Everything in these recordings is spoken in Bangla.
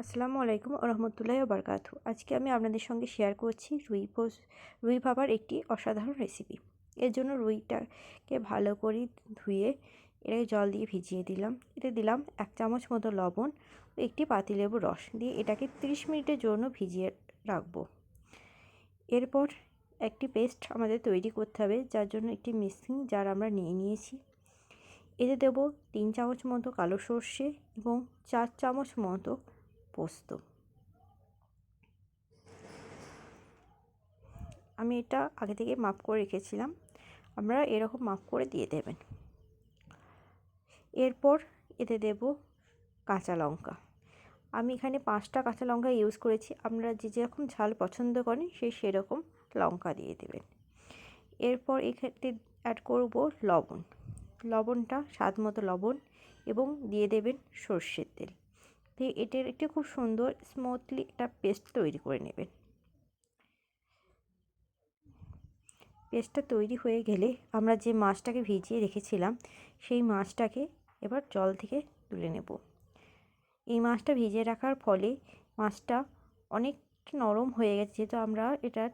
আসসালামু আলাইকুম রহমতুল্লাহ বারকাতু আজকে আমি আপনাদের সঙ্গে শেয়ার করছি রুই রুই ভাবার একটি অসাধারণ রেসিপি এর জন্য রুইটাকে ভালো করে ধুয়ে এটাকে জল দিয়ে ভিজিয়ে দিলাম। এতে দিলাম এক চামচ মতো লবণ ও একটি পাতিলেবুর রস দিয়ে এটাকে 30 মিনিটের জন্য ভিজিয়ে রাখব। এরপর একটি পেস্ট আমাদের তৈরি করতে হবে, যার জন্য একটি মিক্সিং যার আমরা নিয়ে নিয়েছি। এতে দেবো তিন চামচ মতো কালো সর্ষে এবং চার চামচ মতো পোস্ত। আমি এটা আগে থেকে মাপ করে রেখেছিলাম। আপনারা এরকম মাপ করে দিয়ে দেবেন। এরপর এতে দেব কাঁচা লঙ্কা। আমি এখানে পাঁচটা কাঁচা লঙ্কা ইউজ করেছি। আপনারা যে যেরকম ঝাল পছন্দ করেন সেই সেরকম লঙ্কা দিয়ে দেবেন। এরপর এখানে অ্যাড করব লবণ। লবণটা স্বাদ মতো লবণ এবং দিয়ে দেবেন সর্ষের তেল। দিয়ে এটার একটি খুব সুন্দর স্মুথলি একটা পেস্ট তৈরি করে নেবেন। পেস্টটা তৈরি হয়ে গেলে আমরা যে মাছটাকে ভিজিয়ে রেখেছিলাম, সেই মাছটাকে এবার জল থেকে তুলে নেব। এই মাছটা ভিজিয়ে রাখার ফলে মাছটা অনেক নরম হয়ে গেছে, যেহেতু আমরা এটা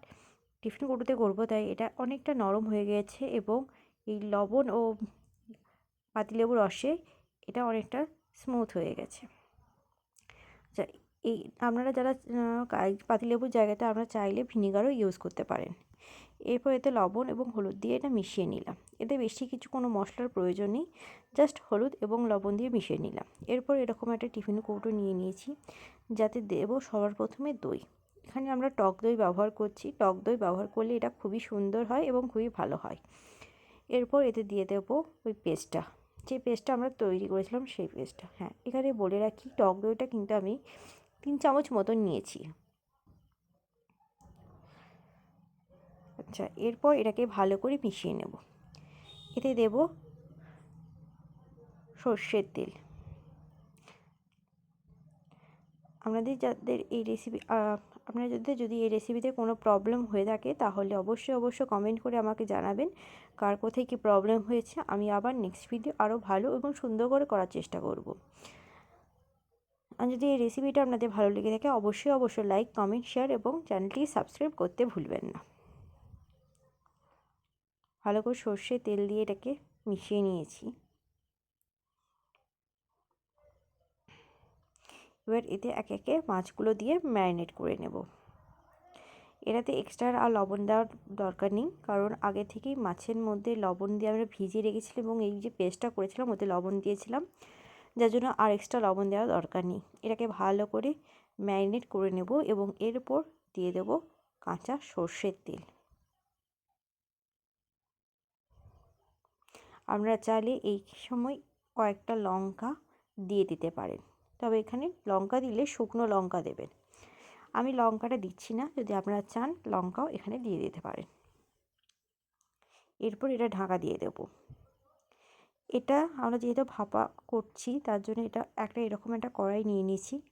টিফিন কৌটোতে করব, তাই এটা অনেকটা নরম হয়ে গেছে এবং এই লবণ ও পাতিলেবুর রসে এটা অনেকটা স্মুথ হয়ে গেছে। এই আপনারা যারা পাতিলেবুর জায়গাতে আপনারা চাইলে ভিনিগারও ইউজ করতে পারেন। এরপর এতে লবণ এবং হলুদ দিয়ে এটা মিশিয়ে নিলাম। এতে বেশি কিছু কোনো মশলার প্রয়োজন নেই জাস্ট হলুদ এবং লবণ দিয়ে মিশিয়ে নিলাম। এরপর এরকম একটা টিফিন কৌটো নিয়ে নিয়েছি, যাতে দেব সবার প্রথমে দই। এখানে আমরা টক দই ব্যবহার করছি। টক দই ব্যবহার করলে এটা খুবই সুন্দর হয় এবং খুবই ভালো হয়। এরপর এতে দিয়ে দেব ওই পেস্টটা। যে পেস্টটা আমরা তৈরি করেছিলাম সেই পেস্টটা। হ্যাঁ এখানে বলে রাখি, টক দইটা কিন্তু আমি তিন চামচ মতন নিয়েছি। আচ্ছা এরপর এটাকে ভালো করে মিশিয়ে নেব। এতে দেব সর্ষের তেল। আপনাদের যাদের এই রেসিপি আপনারা আপনাদের যদি এই রেসিপিতে কোনো প্রবলেম হয়ে থাকে, তাহলে অবশ্যই অবশ্যই কমেন্ট করে আমাকে জানাবেন। কার কোথায় কী প্রবলেম হয়েছে, আমি আবার নেক্সট ভিডিও আরও ভালো এবং সুন্দর করে করার চেষ্টা করব। আর যদি এই রেসিপিটা আপনাদের ভালো লেগে থাকে, অবশ্যই অবশ্যই লাইক কমেন্ট শেয়ার এবং চ্যানেলটি সাবস্ক্রাইব করতে ভুলবেন না। ভালো করে সর্ষে তেল দিয়ে এটাকে মিশিয়ে নিয়েছি। এবার এতে একে একে মাছগুলো দিয়ে ম্যারিনেট করে নেব। এটাতে এক্সট্রা আর লবণ দেওয়ার দরকার নেই, কারণ আগে থেকেই মাছের মধ্যে লবণ দিয়ে আমরা ভিজিয়ে রেখেছিলাম এবং এই যে পেস্টটা করেছিলাম ওতে লবণ দিয়েছিলাম, যার জন্য আর এক্সট্রা লবণ দেওয়ার দরকার নেই। এটাকে ভালো করে ম্যারিনেট করে নেব এবং এর উপর দিয়ে দেব কাঁচা সর্ষের তেল। আমরা চাইলে এই সময় কয়েকটা লঙ্কা দিয়ে দিতে পারেন। তবে এখানে লঙ্কা দিলে শুকনো লঙ্কা দেবেন। আমি লঙ্কাটা দিচ্ছি না, যদি আপনারা চান লঙ্কাও এখানে দিয়ে দিতে পারেন। এরপর এটা ঢাকা দিয়ে দেব। এটা আমরা যেহেতু ভাপা করছি, তার জন্য এটা একটা এরকম একটা কড়াই নিয়ে নিয়েছি।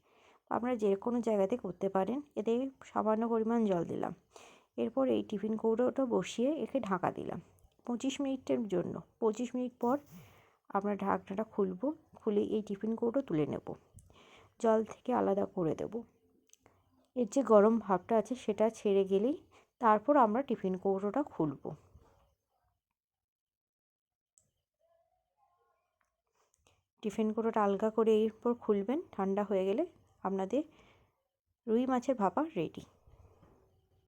আপনারা যে কোনো জায়গাতে করতে পারেন। এতে সামান্য পরিমাণ জল দিলাম। এরপর এই টিফিন কৌটোটা বসিয়ে একে ঢাকা দিলাম। পঁচিশ মিনিটের জন্য। পঁচিশ মিনিট পর আমরা ঢাকনাটা খুলব, খুলে এই টিফিন কৌটো তুলে নেব। জল থেকে আলাদা করে দেব। এর যে গরম ভাবটা আছে সেটা ছেড়ে গেলেই তারপর আমরা টিফিন কৌটোটা খুলব। টিফিন কৌটোটা আলগা করে এরপর খুলবেন, ঠান্ডা হয়ে গেলে আপনাদের রুই মাছের ভাপা রেডি